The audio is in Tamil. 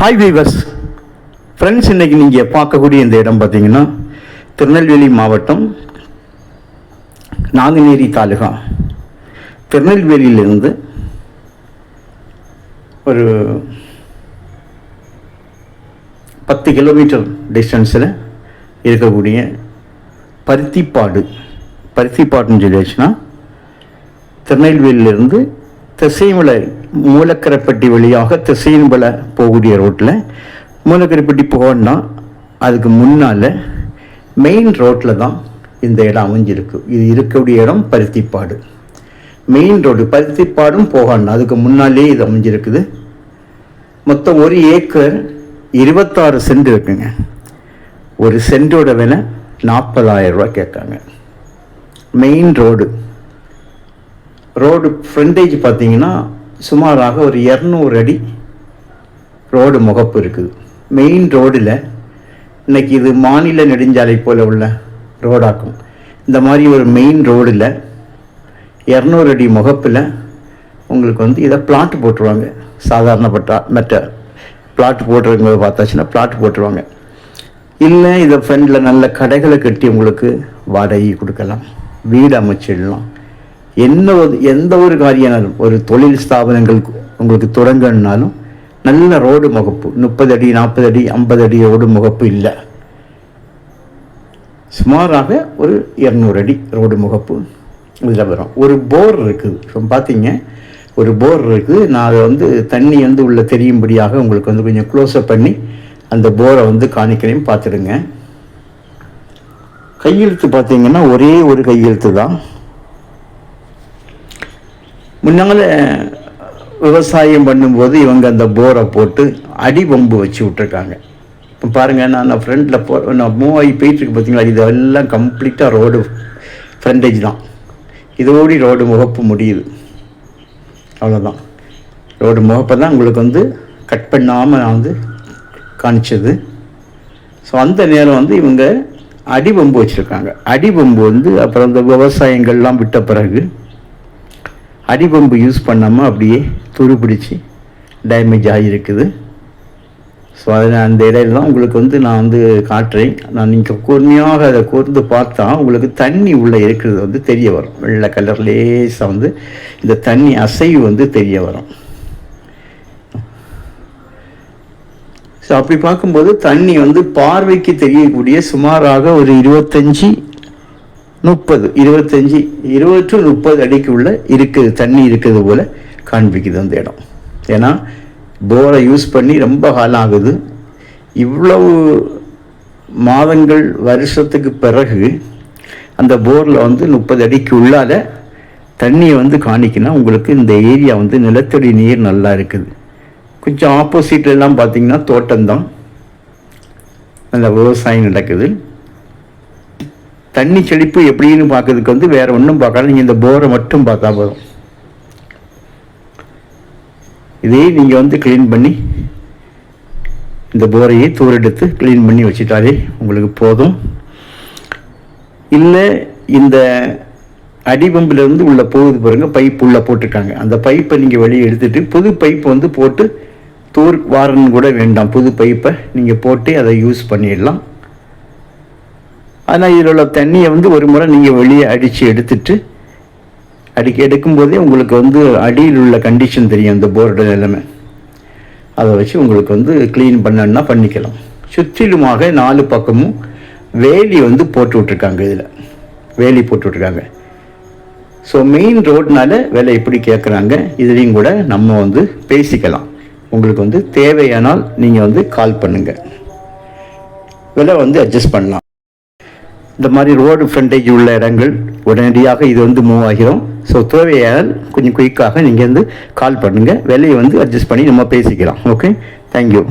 ஹாய் வீவர்ஸ் ஃப்ரெண்ட்ஸ் இன்னைக்கு நீங்கள் பார்க்கக்கூடிய இந்த இடம் பார்த்தீங்கன்னா திருநெல்வேலி மாவட்டம் நாங்குநேரி தாலுகா. திருநெல்வேலியிலிருந்து ஒரு பத்து கிலோமீட்டர் டிஸ்டன்ஸில் இருக்கக்கூடிய பருத்திப்பாடு. பருத்திப்பாடுன்னு சொல்லியாச்சுன்னா திருநெல்வேலியிலிருந்து திசைமலை மூலக்கரைப்பட்டி வழியாக திசைமலை போகக்கூடிய ரோட்டில் மூலக்கரைப்பட்டி போகணும்னா அதுக்கு முன்னால் மெயின் ரோட்டில் தான் இந்த இடம் அமைஞ்சிருக்கு. இது இருக்கக்கூடிய இடம் பருத்திப்பாடு. மெயின் ரோடு பருத்திப்பாடும் போகணும். அதுக்கு முன்னாலே இது அமைஞ்சிருக்குது. மொத்தம் ஒரு ஏக்கர் இருபத்தாறு சென்ட் இருக்குங்க. ஒரு சென்டோட விலை நாற்பதாயிரம் ரூபா கேட்காங்க. மெயின் ரோடு ரோடு ஃப்ரண்டேஜ் பார்த்தீங்கன்னா சுமாராக ஒரு இரநூறு அடி ரோடு முகப்பு இருக்குது. மெயின் ரோடில் இன்னைக்கு இது மாநில நெடுஞ்சாலை போல் உள்ள ரோடாக்கும். இந்த மாதிரி ஒரு மெயின் ரோடில் இரநூறு அடி முகப்பில் உங்களுக்கு வந்து இதை பிளாட் போட்டுருவாங்க. சாதாரணப்பட்ட மற்ற பிளாட் போட்டுருங்க பார்த்தாச்சுன்னா பிளாட் போட்டுருவாங்க. இல்லை இதை ஃப்ரெண்டில் நல்ல கடைகளை கட்டி உங்களுக்கு வாடகை கொடுக்கலாம். வீடு அமைச்சிடலாம். என்ன ஒரு எந்த ஒரு காரியம்னாலும் ஒரு தொழில் ஸ்தாபனங்கள் உங்களுக்கு தொடங்கணுனாலும் நல்ல ரோடு முகப்பு. முப்பது அடி நாற்பது அடி ஐம்பது அடி ரோடு முகப்பு இல்லை. சுமாராக ஒரு இரநூறு அடி ரோடு முகப்பு இதில் வரும். ஒரு போர் இருக்குது. இப்போ பார்த்தீங்க ஒரு போர் இருக்குது. நான் அதை வந்து தண்ணி வந்து உள்ளே தெரியும்படியாக உங்களுக்கு வந்து கொஞ்சம் க்ளோஸ்அப் பண்ணி அந்த போரை வந்து காணிக்கிறேன் பார்த்துடுங்க. கையெழுத்து பார்த்தீங்கன்னா ஒரே ஒரு கையெழுத்து தான். முன்னால் விவசாயம் பண்ணும்போது இவங்க அந்த போரை போட்டு அடி பம்பு வச்சு விட்ருக்காங்க இப்போ பாருங்கள் நான் ஃப்ரண்டில் போ நான் மூவ் ஆகி போயிட்டுருக்கு பார்த்தீங்களா இதெல்லாம் கம்ப்ளீட்டாக ரோடு ஃப்ரண்டேஜ் தான். இதோடி ரோடு முகப்பு முடியுது. அவ்வளோதான் ரோடு முகப்பை தான் உங்களுக்கு வந்து கட் பண்ணாமல் நான் வந்து காணிச்சது ஸோ அந்த நேரம் வந்து இவங்க அடிபம்பு வச்சுருக்காங்க. அடிபம்பு வந்து அப்புறம் இந்த விவசாயங்கள்லாம் விட்ட பிறகு அடிபம்பு யூஸ் பண்ணாமல் அப்படியே துரு பிடிச்சி டேமேஜ் ஆகியிருக்குது. ஸோ அதில் அந்த இடையில தான் உங்களுக்கு வந்து நான் வந்து காட்டுறேன். நான் நீங்கள் கூர்மையாக அதை கூர்ந்து பார்த்தா உங்களுக்கு தண்ணி உள்ளே இருக்கிறது வந்து தெரிய வரும். வெள்ளை கலர் லேசாக வந்து இந்த தண்ணி அசைவு வந்து தெரிய வரும். ஸோ அப்படி பார்க்கும்போது தண்ணி வந்து பார்வைக்கு தெரியக்கூடிய சுமாராக ஒரு இருபத்தஞ்சி முப்பது இருபத்தஞ்சி இருபது டு முப்பது அடிக்குள்ளே இருக்குது தண்ணி இருக்கிறது போல் காண்பிக்குது அந்த இடம். ஏன்னா போரை யூஸ் பண்ணி ரொம்ப காலம் ஆகுது இவ்வளவு மாதங்கள் வருஷத்துக்கு பிறகு அந்த போரில் வந்து முப்பது அடிக்கு உள்ளால தண்ணியை வந்து காணிக்கினா உங்களுக்கு இந்த ஏரியா வந்து நிலத்தடி நீர் நல்லா இருக்குது. கொஞ்சம் ஆப்போசிட்ல பார்த்திங்கன்னா தோட்டம்தான். நல்ல விவசாயம் நடக்குது. தண்ணி செழிப்பு எப்படின்னு பார்க்கறதுக்கு வந்து வேற ஒன்றும் பார்க்காத. நீங்கள் இந்த போரை மட்டும் பார்த்தா போதும். இதையே நீங்கள் வந்து க்ளீன் பண்ணி இந்த போரையே தூரெடுத்து க்ளீன் பண்ணி வச்சுட்டாலே உங்களுக்கு போதும். இல்லை இந்த அடிபம்பிலிருந்து உள்ள போகுது பாருங்க பைப் உள்ள போட்டிருக்காங்க. அந்த பைப்பை நீங்கள் வெளியே எடுத்துட்டு புது பைப் வந்து போட்டு தூர் வாரன்னு கூட வேண்டாம். புது பைப்பை நீங்கள் போட்டு அதை யூஸ் பண்ணிடலாம். ஆனால் இதில் உள்ள தண்ணியை வந்து ஒரு முறை நீங்கள் வெளியே அடித்து எடுத்துட்டு அடிக்க எடுக்கும்போதே உங்களுக்கு வந்து அடியில் உள்ள கண்டிஷன் தெரியும் அந்த போர்டு எல்லாமே. அதை வச்சு உங்களுக்கு வந்து க்ளீன் பண்ணணுன்னா பண்ணிக்கலாம். சுற்றிலுமாக நாலு பக்கமும் வேலி வந்து போட்டு விட்ருக்காங்க இதில். வேலி போட்டு விட்ருக்காங்க ஸோ மெயின் ரோட்னால விலை எப்படி கேட்குறாங்க இதுலேயும் கூட நம்ம வந்து பேசிக்கலாம். உங்களுக்கு வந்து தேவையானால் நீங்கள் வந்து கால் பண்ணுங்கள் விலை வந்து அட்ஜஸ்ட் பண்ணலாம். இந்த மாதிரி ரோடு ஃப்ரண்டேஜ் உள்ள இடங்கள் உடனடியாக இது வந்து மூவ் ஆகிரும். ஸோ தேவையால் கொஞ்சம் குயிக்காக நீங்கள் வந்து கால் பண்ணுங்கள் விலையை வந்து அட்ஜஸ்ட் பண்ணி நம்ம பேசிக்கலாம். Okay thank you